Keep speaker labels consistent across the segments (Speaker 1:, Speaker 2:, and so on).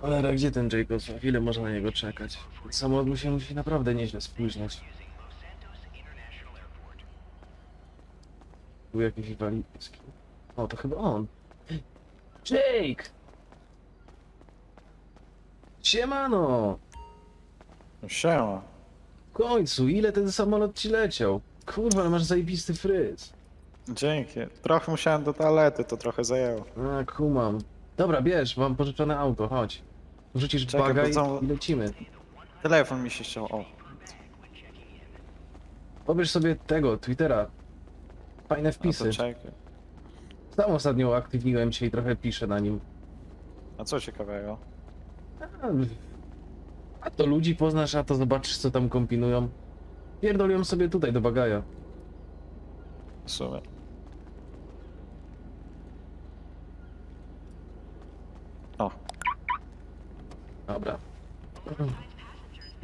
Speaker 1: Cholera, gdzie ten Jacobs? Ile można na niego czekać? Samolot mu się musi naprawdę nieźle spóźniać. Był jakiś walijski. O, to chyba on. Jake! Siemano!
Speaker 2: Siema.
Speaker 1: W końcu, ile ten samolot ci leciał? Kurwa, ale masz zajebisty fryz.
Speaker 2: Dzięki. Trochę musiałem do toalety, to trochę zajęło.
Speaker 1: A, kumam. Dobra, bierz, mam pożyczone auto, chodź. Wrzucisz
Speaker 2: Czekaj, bo co-
Speaker 1: i lecimy.
Speaker 2: Telefon mi się chciał. O.
Speaker 1: Pobierz sobie tego, Twittera. Fajne
Speaker 2: A
Speaker 1: wpisy.
Speaker 2: czekaj.
Speaker 1: Sam ostatnio uaktywniłem się i trochę piszę na nim.
Speaker 2: A co ciekawego?
Speaker 1: A, a to ludzi poznasz, a to zobaczysz co tam kombinują. Pierdoliłem sobie tutaj do bagaja.
Speaker 2: W sumie. O,
Speaker 1: Dobra. No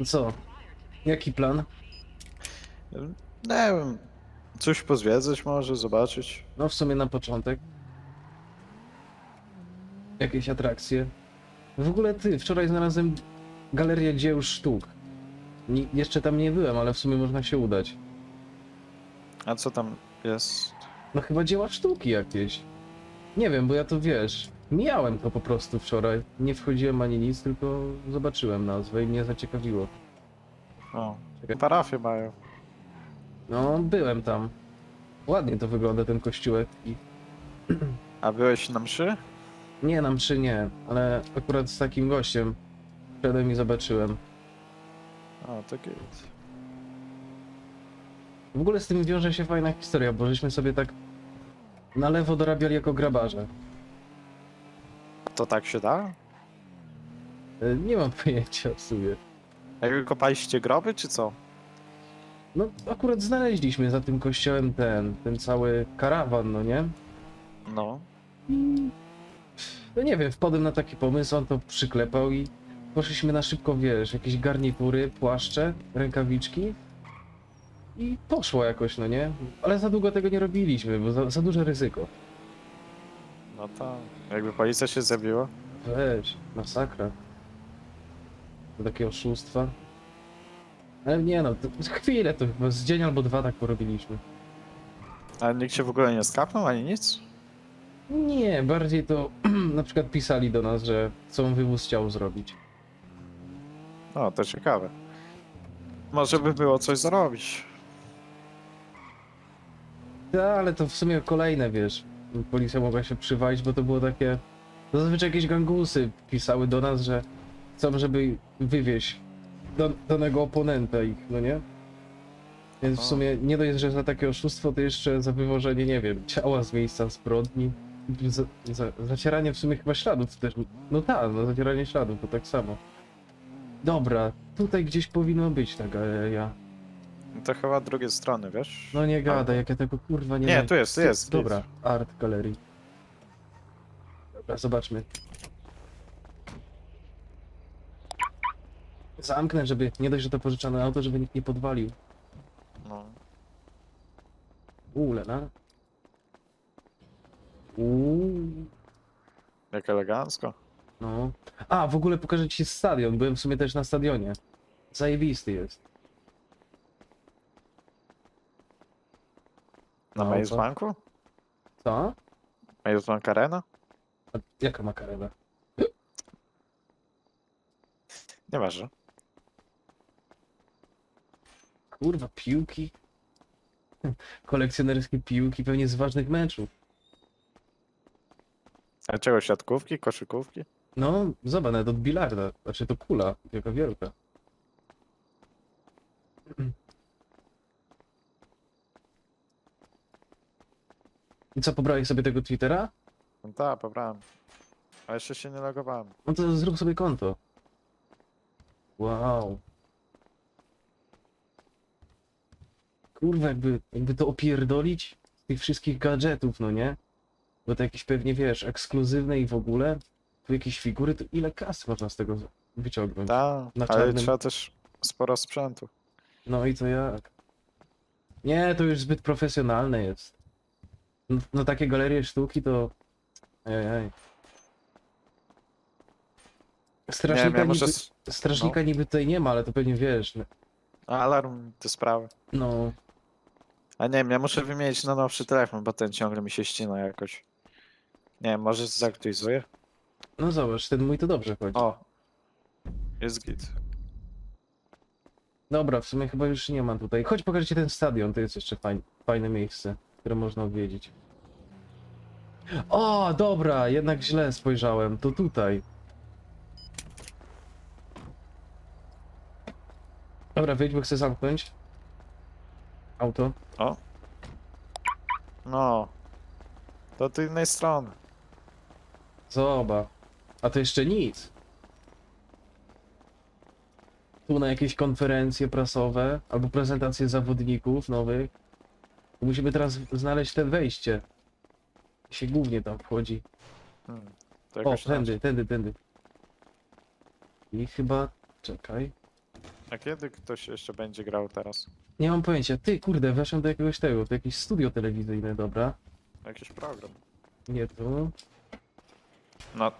Speaker 1: co? Jaki plan?
Speaker 2: nie wiem. Coś pozwiedzać może, zobaczyć.
Speaker 1: No w sumie na początek. Jakieś atrakcje. W ogóle ty, wczoraj znalazłem galerię dzieł sztuk. Nie, jeszcze tam nie byłem, ale w sumie można się udać.
Speaker 2: A co tam jest?
Speaker 1: No chyba dzieła sztuki jakieś. Nie wiem, bo ja to wiesz. Mijałem to po prostu wczoraj. Nie wchodziłem ani nic, tylko zobaczyłem nazwę i mnie zaciekawiło.
Speaker 2: O,
Speaker 1: Czekaj.
Speaker 2: parafię mają.
Speaker 1: No, byłem tam. Ładnie to wygląda ten kościółek i
Speaker 2: A byłeś na mszy?
Speaker 1: nie na mszy nie, ale akurat z takim gościem wszedłem i zobaczyłem.
Speaker 2: O, to git.
Speaker 1: W ogóle z tym wiąże się fajna historia, bo żeśmy sobie tak na lewo dorabiali jako grabarze.
Speaker 2: To tak się da?
Speaker 1: E, Nie mam pojęcia w sumie.
Speaker 2: Jak kopaliście groby, czy co?
Speaker 1: No, akurat znaleźliśmy za tym kościołem ten, ten cały karawan, no nie?
Speaker 2: No.
Speaker 1: I... No nie wiem, wpadłem na taki pomysł, on to przyklepał i poszliśmy na szybko, wiesz, jakieś garnitury, płaszcze, rękawiczki i poszło jakoś, no nie? Ale za długo tego nie robiliśmy, bo za, za duże ryzyko.
Speaker 2: No to. Jakby policja się zabiła.
Speaker 1: Weź, masakra. To takie oszustwa. Ale nie no, to chwilę, to chyba z dzień albo dwa tak porobiliśmy.
Speaker 2: Ale nikt się w ogóle nie skapnął, ani nic?
Speaker 1: Nie, bardziej to na przykład pisali do nas, że chcą wywóz ciał zrobić.
Speaker 2: O, to ciekawe. Może by było coś zrobić.
Speaker 1: Ja, ale to w sumie kolejne, wiesz, policja mogła się przywalić, bo to było takie... To zazwyczaj jakieś gangusy pisały do nas, że chcą, żeby wywieźć do, danego oponenta ich, no nie? Więc w sumie nie dość, że za takie oszustwo, to jeszcze za wywożenie, nie wiem, ciała z miejsca zbrodni. Za, za, zacieranie w sumie chyba śladów też. No tak, no zacieranie śladów, to tak samo. Dobra, tutaj gdzieś powinno być ta galeria.
Speaker 2: To chyba drugie strony, wiesz?
Speaker 1: No nie gadaj, jak ja tego kurwa nie
Speaker 2: Nie, tu jest, tu jest,
Speaker 1: Dobra, art galerii. Dobra, zobaczmy. Zamknę, żeby nie dość, że to pożyczone auto, żeby nikt nie podwalił.
Speaker 2: No.
Speaker 1: Lena. Uuu,
Speaker 2: Jak elegancko.
Speaker 1: no. A, w ogóle pokażę ci stadion. Byłem w sumie też na stadionie. Zajebisty jest.
Speaker 2: Na
Speaker 1: No, co?
Speaker 2: Banku?
Speaker 1: Co?
Speaker 2: Maze Bank Arena?
Speaker 1: A jaka makarena?
Speaker 2: Nieważne.
Speaker 1: Kurwa, piłki. Kolekcjonerskie piłki, pewnie z ważnych meczów.
Speaker 2: A czego, siatkówki, koszykówki?
Speaker 1: No, zobacz, nawet od bilarda. Znaczy to kula, jaka wielka. I co, pobrałeś sobie tego Twittera?
Speaker 2: No tak, pobrałem. A jeszcze się nie logowałem.
Speaker 1: No to zrób sobie konto. Wow. Kurwa, jakby, jakby to opierdolić z tych wszystkich gadżetów, no nie? Bo to jakieś pewnie, wiesz, ekskluzywne i w ogóle. Tu jakieś figury, to ile kasy można z tego wyciągnąć?
Speaker 2: Tak,
Speaker 1: Na
Speaker 2: ale
Speaker 1: czarnym-
Speaker 2: trzeba też sporo sprzętu.
Speaker 1: No i to jak? Nie, to już zbyt profesjonalne jest. No, no takie galerie sztuki to... Ej. Strażnika,
Speaker 2: nie wiem, może
Speaker 1: niby,
Speaker 2: s-
Speaker 1: strażnika niby tutaj nie ma, ale to pewnie wiesz. no-
Speaker 2: alarm te sprawy.
Speaker 1: No,
Speaker 2: A nie wiem, ja muszę wymienić na nowszy telefon, bo ten ciągle mi się ścina jakoś. Nie wiem, może zaktualizuję?
Speaker 1: no zobacz, ten mój to dobrze chodzi.
Speaker 2: O! Jest git.
Speaker 1: Dobra, w sumie chyba już nie ma tutaj. Chodź pokażę ci ten stadion, to jest jeszcze fajn, fajne miejsce, które można odwiedzić. O, dobra, jednak źle spojrzałem, to tutaj. Dobra, wyjdź, bo chcę zamknąć. Auto.
Speaker 2: No. To od innej strony.
Speaker 1: Zobacz. A to jeszcze nic. Tu na jakieś konferencje prasowe albo prezentacje zawodników nowych. Musimy teraz znaleźć te wejście. Się głównie tam wchodzi.
Speaker 2: Hmm. To
Speaker 1: O,
Speaker 2: jakoś
Speaker 1: tędy, tędy, tędy. I chyba... Czekaj.
Speaker 2: A kiedy ktoś jeszcze będzie grał teraz?
Speaker 1: Nie mam pojęcia. Ty, kurde, weszłem do jakiegoś tego, to jakieś studio telewizyjne, dobra.
Speaker 2: Jakiś program.
Speaker 1: Nie tu.
Speaker 2: No.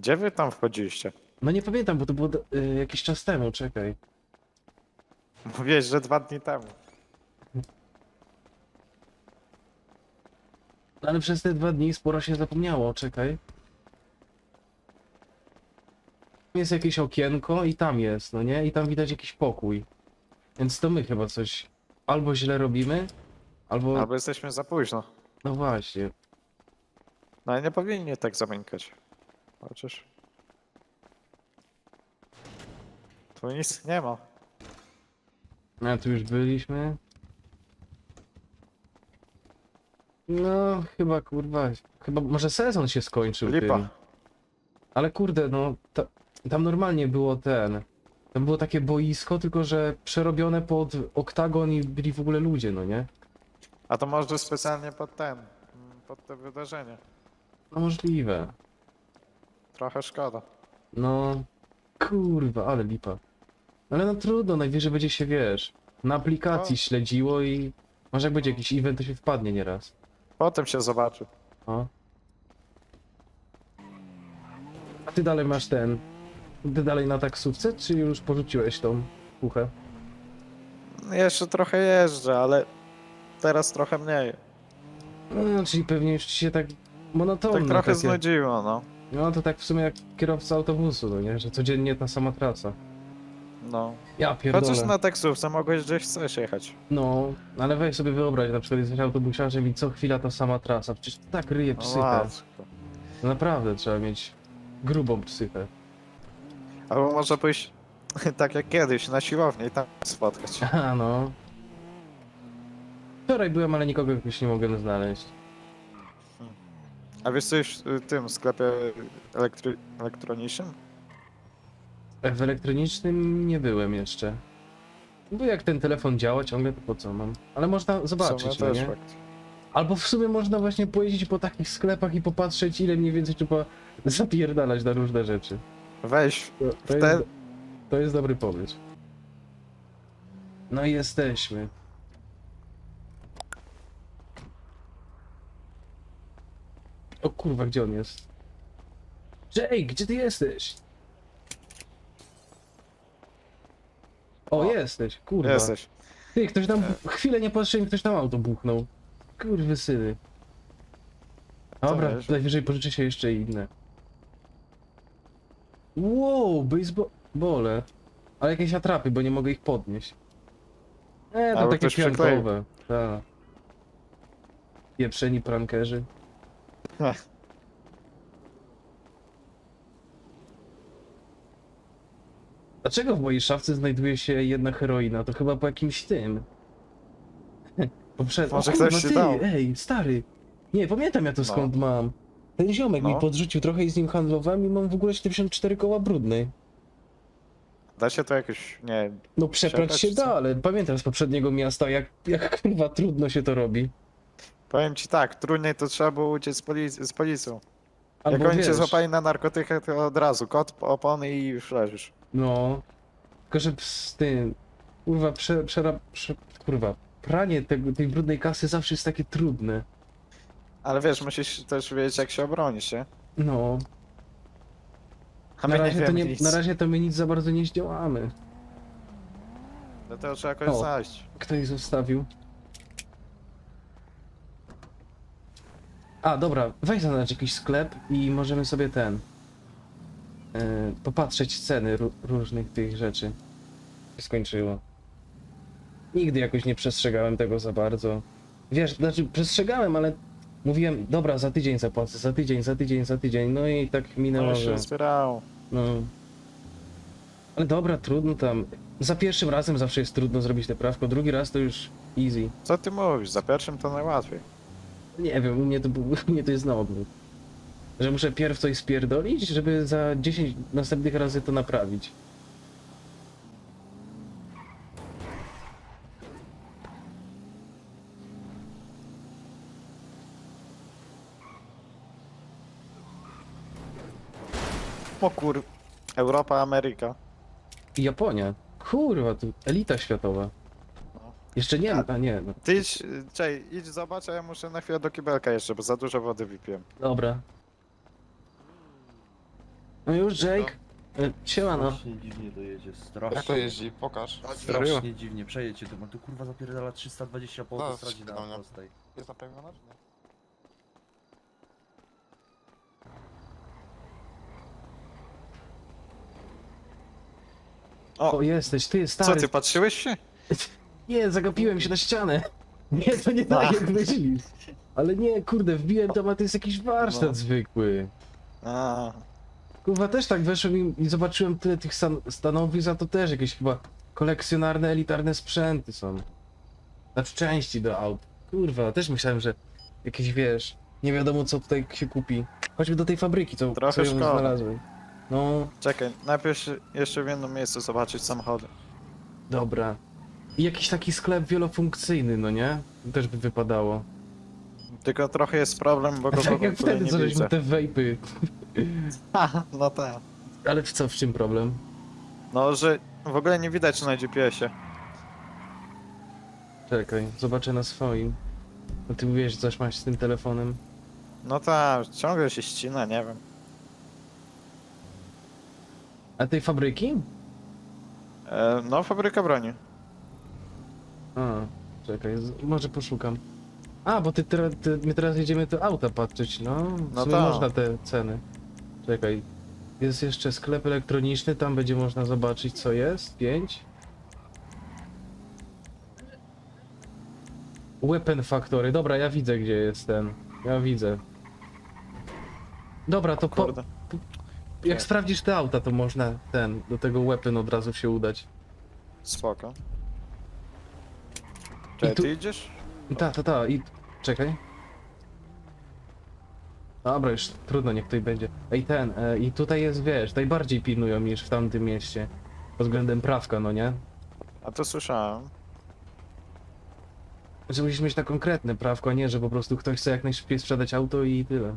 Speaker 2: Gdzie wy tam wchodziliście?
Speaker 1: No nie pamiętam, bo to było y, jakiś czas temu, czekaj.
Speaker 2: Mówiłeś, że dwa dni temu.
Speaker 1: No ale przez te dwa dni sporo się zapomniało, czekaj. Jest jakieś okienko i tam jest, no nie? I tam widać jakiś pokój. Więc to my chyba coś albo źle robimy, albo...
Speaker 2: Albo jesteśmy za późno.
Speaker 1: No właśnie.
Speaker 2: No ale nie powinni tak zamykać. Chociaż. Tu nic nie ma.
Speaker 1: A tu już byliśmy. No, chyba kurwa. Chyba może sezon się skończył
Speaker 2: Lipa.
Speaker 1: tym. Ale kurde, no ta, tam normalnie było ten. Tam było takie boisko, tylko że przerobione pod oktagon i byli w ogóle ludzie, no nie?
Speaker 2: A to może specjalnie pod ten. Pod te wydarzenie.
Speaker 1: No możliwe.
Speaker 2: Trochę szkoda.
Speaker 1: No kurwa, ale lipa. Ale no trudno, najwyżej będzie się wiesz. Na aplikacji
Speaker 2: No.
Speaker 1: śledziło i może jak będzie jakiś event, to się wpadnie nieraz.
Speaker 2: Potem się zobaczy.
Speaker 1: O. A ty dalej masz ten. Ty dalej na taksówce, czy już porzuciłeś tą puchę?
Speaker 2: Jeszcze trochę jeżdżę, ale teraz trochę mniej.
Speaker 1: No, czyli pewnie już ci się tak monotonne
Speaker 2: Tak trochę
Speaker 1: takie.
Speaker 2: znudziło, no.
Speaker 1: No to tak w sumie jak kierowca autobusu, no nie? Że codziennie ta sama trasa.
Speaker 2: No.
Speaker 1: Ja pierdolę.
Speaker 2: Chociaż na taksówce mogłeś gdzieś chcesz jechać.
Speaker 1: No, ale weź sobie wyobraź, na przykład jesteś autobusiarzem i co chwila ta sama trasa. Przecież to tak ryje psychę. No naprawdę trzeba mieć grubą psychę.
Speaker 2: Albo może pójść tak jak kiedyś na siłownię i tam spotkać.
Speaker 1: Aha, no. Wczoraj byłem, ale nikogo jakoś nie mogłem znaleźć.
Speaker 2: A wiesz co już w tym sklepie elektry... elektronicznym?
Speaker 1: W elektronicznym nie byłem jeszcze. Bo jak ten telefon działa ciągle, to po co mam? Ale można zobaczyć, no nie?
Speaker 2: fakt.
Speaker 1: Albo w sumie można właśnie pojeździć po takich sklepach i popatrzeć, ile mniej więcej trzeba zapierdalać na różne rzeczy.
Speaker 2: Weź,
Speaker 1: To, to,
Speaker 2: Wtedy-
Speaker 1: jest, to jest dobry pomysł. No i jesteśmy. O kurwa, gdzie on jest? Jake, gdzie ty jesteś? O, jesteś, kurwa.
Speaker 2: jesteś.
Speaker 1: Ty, ktoś tam,
Speaker 2: E.
Speaker 1: chwilę nie patrzyłem, ktoś tam auto buchnął. Kurwy syny. Dobra,
Speaker 2: wiesz?
Speaker 1: najwyżej pożyczę się jeszcze inne. Wow, baseball. Ale jakieś atrapy, bo nie mogę ich podnieść. E, to
Speaker 2: Albo
Speaker 1: takie
Speaker 2: ktoś przykleił.
Speaker 1: piankowe. Tak. Pieprzeni prankerzy. Dlaczego w mojej szafce znajduje się jedna heroina? To chyba po jakimś tym. Poprzed...
Speaker 2: Może ktoś się
Speaker 1: ty,
Speaker 2: dał.
Speaker 1: Ej, stary. Nie, pamiętam ja to
Speaker 2: No.
Speaker 1: skąd mam. Ten ziomek mi
Speaker 2: No.
Speaker 1: podrzucił trochę i z nim handlowałem i mam w ogóle 74 koła brudnej.
Speaker 2: Da się to jakoś, nie wiem,
Speaker 1: No przeprać
Speaker 2: Przeprać,
Speaker 1: się
Speaker 2: czy co?
Speaker 1: da, ale pamiętam z poprzedniego miasta, jak, jak kurwa trudno się to robi.
Speaker 2: powiem ci tak, trudniej to trzeba było uciec z, polic- z policją.
Speaker 1: Albo
Speaker 2: Jak oni cię
Speaker 1: wiesz,
Speaker 2: złapali na narkotykach, to od razu kot, opony i już leżysz.
Speaker 1: No. Tylko, że z tym... Kurwa, prze, przera, prze, kurwa, pranie tego, tej brudnej kasy zawsze jest takie trudne.
Speaker 2: Ale wiesz, musisz też wiedzieć jak się obronić, nie?
Speaker 1: No.
Speaker 2: A
Speaker 1: Na
Speaker 2: my nie
Speaker 1: razie, to
Speaker 2: wiemy
Speaker 1: nie,
Speaker 2: nic.
Speaker 1: na razie to my nic za bardzo nie zdziałamy.
Speaker 2: No to trzeba jakoś
Speaker 1: O.
Speaker 2: znaleźć.
Speaker 1: Ktoś zostawił. A, dobra, weź zaznacz jakiś sklep i możemy sobie ten... Yy, popatrzeć ceny ró- różnych tych rzeczy. Się skończyło. Nigdy jakoś nie przestrzegałem tego za bardzo. Wiesz, znaczy przestrzegałem, ale mówiłem, dobra, za tydzień zapłacę, za tydzień, za tydzień, za tydzień, no i tak minęło,
Speaker 2: No
Speaker 1: że...
Speaker 2: się zbierało.
Speaker 1: No. Ale dobra, trudno tam. Za pierwszym razem zawsze jest trudno zrobić te prawko, drugi raz to już easy.
Speaker 2: Co ty mówisz? Za pierwszym to najłatwiej.
Speaker 1: Nie wiem, u mnie to, u mnie to jest na odwrót. Że muszę pierw coś spierdolić, żeby za 10 następnych razy to naprawić.
Speaker 2: O kur... Europa, Ameryka.
Speaker 1: I Japonia. Kurwa, tu elita światowa. Jeszcze nie, a nie, no.
Speaker 2: Ty idź, czej, idź zobacz, a ja muszę na chwilę do kibelka jeszcze, bo za dużo wody wypiłem.
Speaker 1: Dobra. No już, Jake. E, Siemano.
Speaker 3: Strasznie dziwnie to jedzie, strasznie.
Speaker 4: Jak to jeździ? Pokaż.
Speaker 3: Strasznie dziwnie, przejedźcie tu, ma tu kurwa zapierdala 320 po
Speaker 4: No,
Speaker 3: autostradzie na prostej.
Speaker 4: Jest napełniona czy nie?
Speaker 1: O, jesteś, ty,
Speaker 2: Co
Speaker 1: stary.
Speaker 2: ty, patrzyłeś się?
Speaker 1: Nie, zagapiłem się na ścianę. Nie, to nie tak jak myślisz. Ale nie, kurde, wbiłem tam, a to jest jakiś warsztat
Speaker 2: No.
Speaker 1: zwykły.
Speaker 2: A,
Speaker 1: Kurwa, też tak weszłem i, i zobaczyłem tyle tych stan stanowisk, a to też jakieś chyba kolekcjonarne, elitarne sprzęty są. Znaczy części do aut. Kurwa, też myślałem, że jakieś, wiesz, nie wiadomo co tutaj się kupi. Chodźmy do tej fabryki, co,
Speaker 2: Trochę
Speaker 1: co ją
Speaker 2: szkoda.
Speaker 1: znalazłem. No,
Speaker 2: czekaj, najpierw jeszcze w jednym miejscu zobaczyć samochody.
Speaker 1: dobra. I jakiś taki sklep wielofunkcyjny, no nie? Też by wypadało.
Speaker 2: Tylko trochę jest problem, bo go
Speaker 1: tak jak wtedy,
Speaker 2: nie
Speaker 1: co żeśmy
Speaker 2: widzę.
Speaker 1: te wejpy.
Speaker 2: Aha, no tak.
Speaker 1: Ale w co, w czym problem?
Speaker 2: No, że w ogóle nie widać na GPS-ie.
Speaker 1: Czekaj, zobaczę na swoim. No ty wiesz, coś masz z tym telefonem.
Speaker 2: No tak, ciągle się ścina, nie wiem.
Speaker 1: A tej fabryki?
Speaker 2: E, no, fabryka broni.
Speaker 1: A, czekaj, z- może poszukam. A, bo ty, teraz, ty my teraz jedziemy do auta patrzeć, no. W
Speaker 2: No
Speaker 1: sumie
Speaker 2: tak.
Speaker 1: można te ceny. Czekaj. Jest jeszcze sklep elektroniczny, tam będzie można zobaczyć co jest. 5. Weapon Factory, dobra, ja widzę gdzie jest ten. Ja widzę. Dobra, to po,
Speaker 2: Kurde.
Speaker 1: jak sprawdzisz te auta, to można ten, do tego weapon od razu się udać.
Speaker 2: Spoko. Czekaj,
Speaker 1: tu-
Speaker 2: ty idziesz?
Speaker 1: Ta, ta, ta, i czekaj. Dobra, już trudno, niech tutaj będzie. Ej, ten, e, i tutaj jest, wiesz, najbardziej pilnują niż w tamtym mieście. Pod względem prawka, no nie?
Speaker 2: A to słyszałem.
Speaker 1: Że musisz mieć na konkretne prawko, a nie, że po prostu ktoś chce jak najszybciej sprzedać auto i tyle.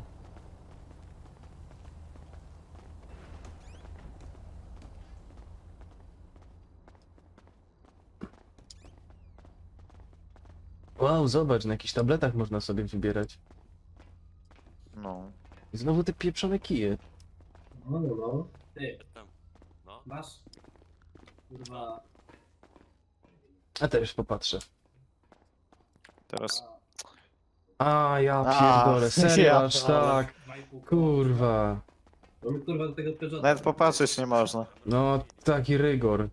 Speaker 1: Wow, zobacz, na jakichś tabletach można sobie wybierać. I znowu te pieprzone kije.
Speaker 5: No, no, no. Ty,
Speaker 6: No.
Speaker 5: masz? Kurwa.
Speaker 1: A też popatrzę.
Speaker 2: Teraz.
Speaker 1: A, ja
Speaker 2: A,
Speaker 1: pierdolę, serio,
Speaker 2: ja
Speaker 1: aż
Speaker 2: pierdolę.
Speaker 1: tak. Kurwa.
Speaker 5: No my kurwa do tego Peugeota.
Speaker 2: Nawet popatrzeć nie można.
Speaker 1: No, taki rygor.